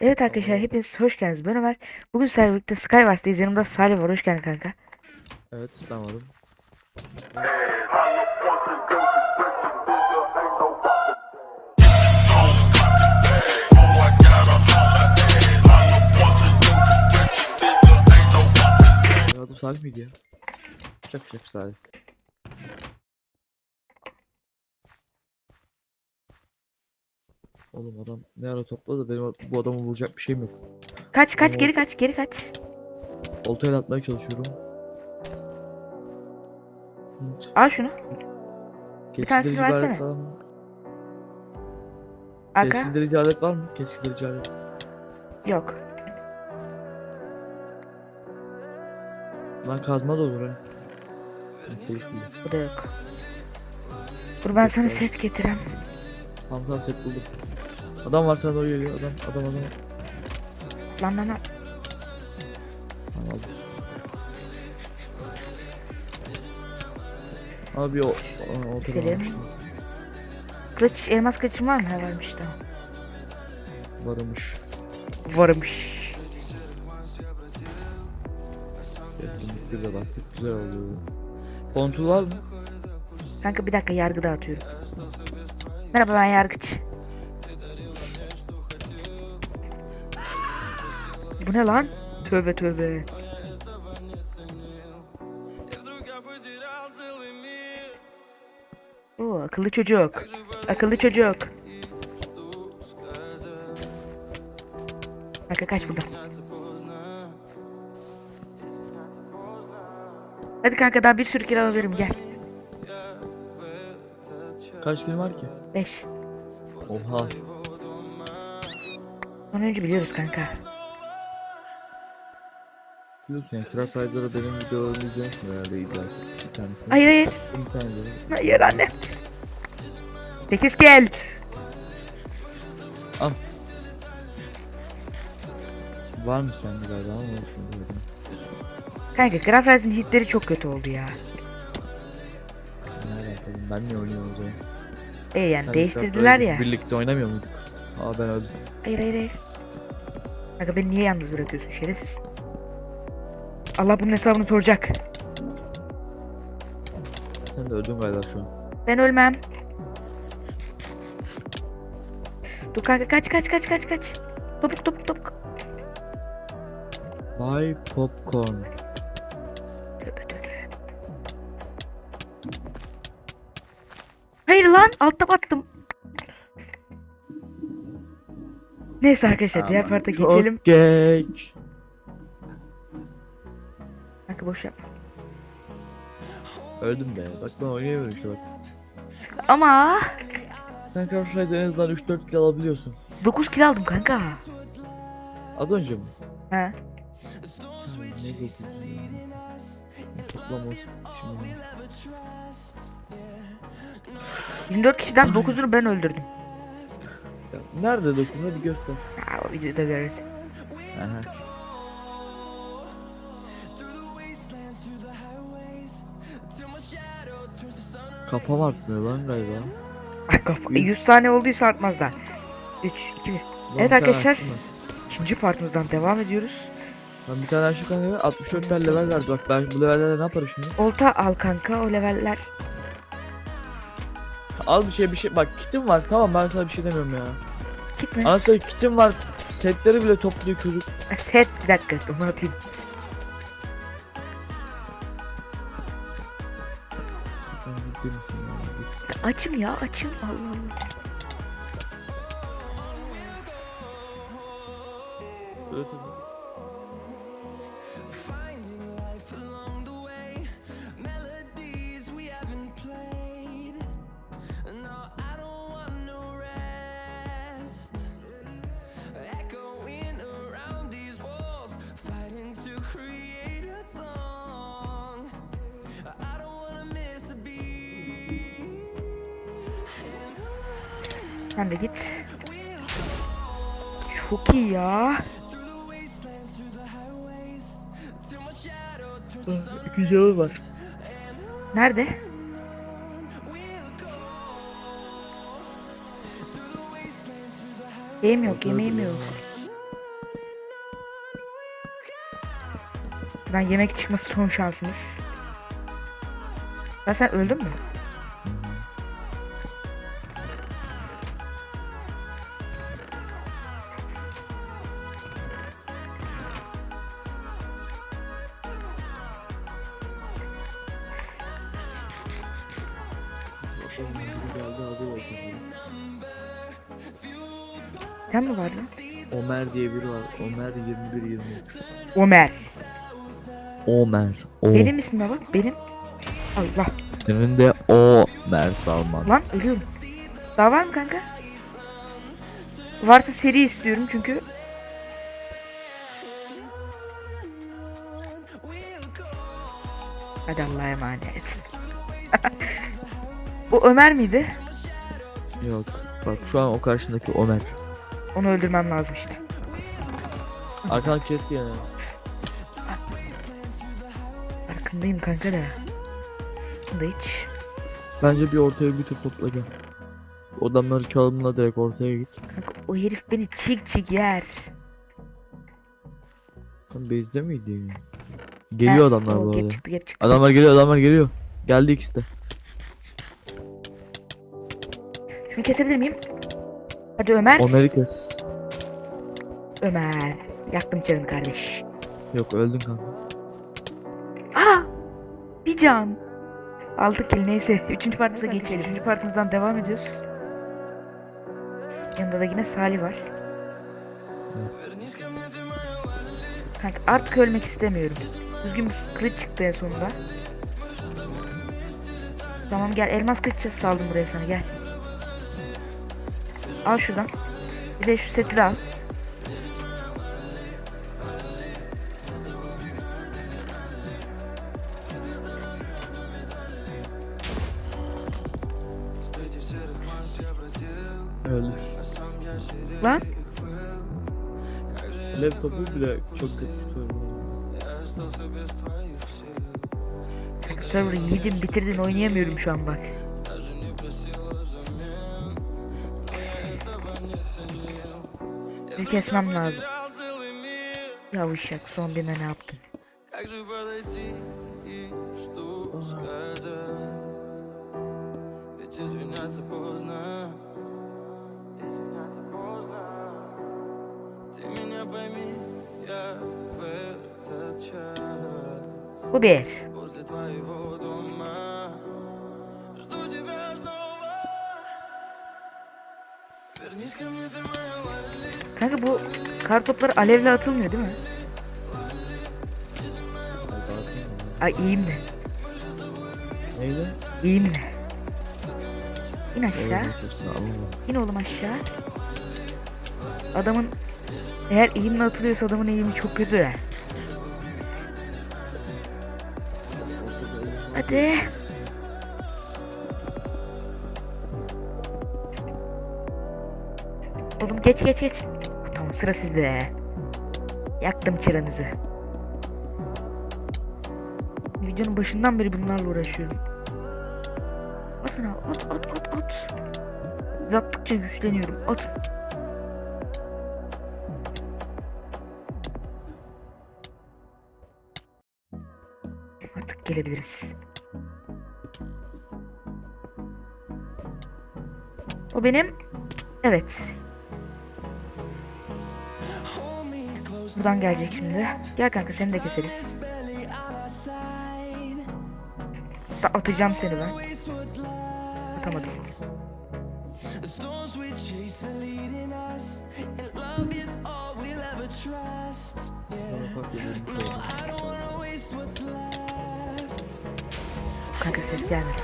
Evet arkadaşlar hepiniz hoş geldiniz. Ben Ömer. Bugün sizlerle birlikte Skywars'tayız. Yanımda Salih var. Hoş geldin kanka. Evet ben varım. Benim adım Salih miydi ya? Şak şak Salih. Oğlum adam ne ara topladı benim bu adamı vuracak bir şeyim yok. Kaç kaç Oo. geri kaç geri kaç. Oltayla atmaya çalışıyorum. Al şunu. Keskindirici bir versene. alet falan mı? Arka. Keskindirici alet var mı? Keskindirici alet. Yok. Lan kazma da olur ha. Bu da yok. Dur ben sana ses getirem. Tamam tamam set buldum. Adam var sana doğru geliyor. Adam adam adam. Lan lan lan. Tamam. Abi o o, o Gidelim. Kılıç elmas kılıçın var mı? Ha varmış tamam. varmış. Varmış. Kesinlikle de bastık güzel oldu. Kontul var mı? Kanka bir dakika yargı dağıtıyorum. Merhaba ben yargıç. Bu ne lan? Tövbe tövbe. Oo akıllı çocuk. Akıllı çocuk. Kanka kaç buradan. Hadi kanka daha bir sürü kilo alabilirim gel. Kaç gün var ki? 5. Oha. Onu önce biliyoruz kanka. Biliyorsun ya kira sayıları benim videolarımı izliyorsun herhalde ki. bir tanesini. Hayır hayır. Bir tanesini. Hayır anne. 8 gel. Al. Var mı sende galiba ama olsun dedim. Kanka Graf Rise'ın hitleri çok kötü oldu ya. Ne alakalı? Ben niye oynuyorum o zaman? E yani Sen değiştirdiler ya. Birlikte oynamıyor muyduk? Aa ben öldüm. Hayır hayır hayır. Kanka beni niye yalnız bırakıyorsun şerefsiz? Allah bunun hesabını soracak. Sen de öldün galiba şu an. Ben ölmem. Dur kanka kaç kaç kaç kaç kaç. Topuk topuk topuk. Buy popcorn. Hayır lan altta battım. Neyse arkadaşlar diğer Aman, parta çok geçelim. geç. Kanka boş yapma. Öldüm be. Bak ben oynayamıyorum işte bak. Ama Sen karşılayda en azından 3-4 kill alabiliyorsun. 9 kill aldım kanka. Az önce mi? He. Ne 9 Toplam olsun. Şimdi 24 kişiden 9'unu ben öldürdüm. Ya, nerede 9 hadi göster. Ha, o videoda görürüz. Aha. Kafam artmıyor lan galiba. Ay kafa. 100 tane olduysa artmaz da. 3, 2, 1. Lan Evet bir tane arkadaşlar. açtım ben. İkinci partımızdan devam ediyoruz. Lan bir tane şu kanka 64 tane level verdi bak ben bu levellerde ne yaparım şimdi? Olta al kanka o leveller. Al bir şey bir şey bak kitim var tamam ben sana bir şey demiyorum ya. Gitme. Anasını kitim var setleri bile topluyor çocuk. Set bir dakika onu atayım. Sen ciddi misin ya? Açım ya açım Allah Allah. Öyle tabii. Sen de git. Çok iyi ya. Güzel olmaz. Nerede? Yemeğim yok, yemeğim yok. Ben yemek çıkması son şansımız. Ben sen öldün mü? Sen mi vardın? Ömer diye biri var. Ömer 21 23. Ömer. Ömer. O. Benim ismime bak. Benim. Allah. Senin de o Mer Salman. Lan ölüyorum. Daha var mı kanka? Varsa seri istiyorum çünkü. Hadi Allah'a emanet. Bu Ömer miydi? Yok. Bak şu an o karşındaki Ömer. Onu öldürmem lazım işte. Arkan kes yani. Farkındayım kanka da. Bunu da hiç. Bence bir ortaya bir tur topla gel. Adamları çalımla direkt ortaya git. Kanka o herif beni çik çik yer. Tam base'de miydi? Geliyor adamlar o bu arada. Adamlar geliyor adamlar geliyor. Geldi ikisi de. Şunu kesebilir miyim? Hadi Ömer. Ömer'i kes. Ömer. Yaktım canını kardeş. Yok öldün kanka. Aa! Bir can. Aldık kill neyse. Üçüncü partimize geçelim. Üçüncü partimizden devam ediyoruz. Yanında da yine Salih var. Kanka artık ölmek istemiyorum. Düzgün bir kılıç çıktı en sonunda. Tamam gel elmas kılıç saldım buraya sana gel. Al şuradan. Bir de şu seti de al. Öldü. Lan Laptopu bile çok kötü tutuyorum. server'ı yedin bitirdin oynayamıyorum şu an bak. Bir kesmem lazım. Yavuşak son birine ne yaptın? Как же Kanka bu kartoplar alevle atılmıyor değil mi? Ay iyiyim de. Neyle? İyiyim de. İn aşağı. İn oğlum aşağı. Adamın eğer eğimle atılıyorsa adamın eğimi çok kötü. Hadi. Oğlum geç geç geç. Tamam sıra sizde. Yaktım çıranızı. Videonun başından beri bunlarla uğraşıyorum. At ona at at at at. Uzattıkça güçleniyorum. At. Artık gelebiliriz. O benim. Evet. Buradan gelecek şimdi. Gel kanka seni de keseriz. Hatta atacağım seni ben. Atamadım. Kanka ses gelmedi.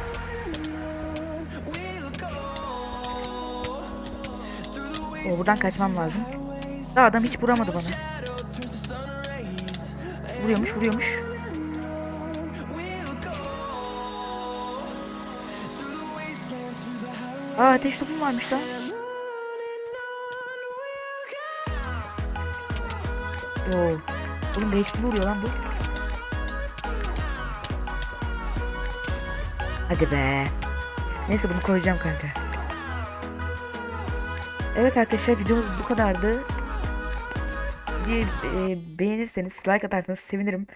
O buradan kaçmam lazım. Daha adam hiç vuramadı bana. The highways. Aa ateş topum varmış lan. Yo. Oğlum değişti vuruyor lan bu. Hadi be. Neyse bunu koyacağım kanka. Evet arkadaşlar videomuz bu kadardı. Beğenirseniz like atarsanız sevinirim.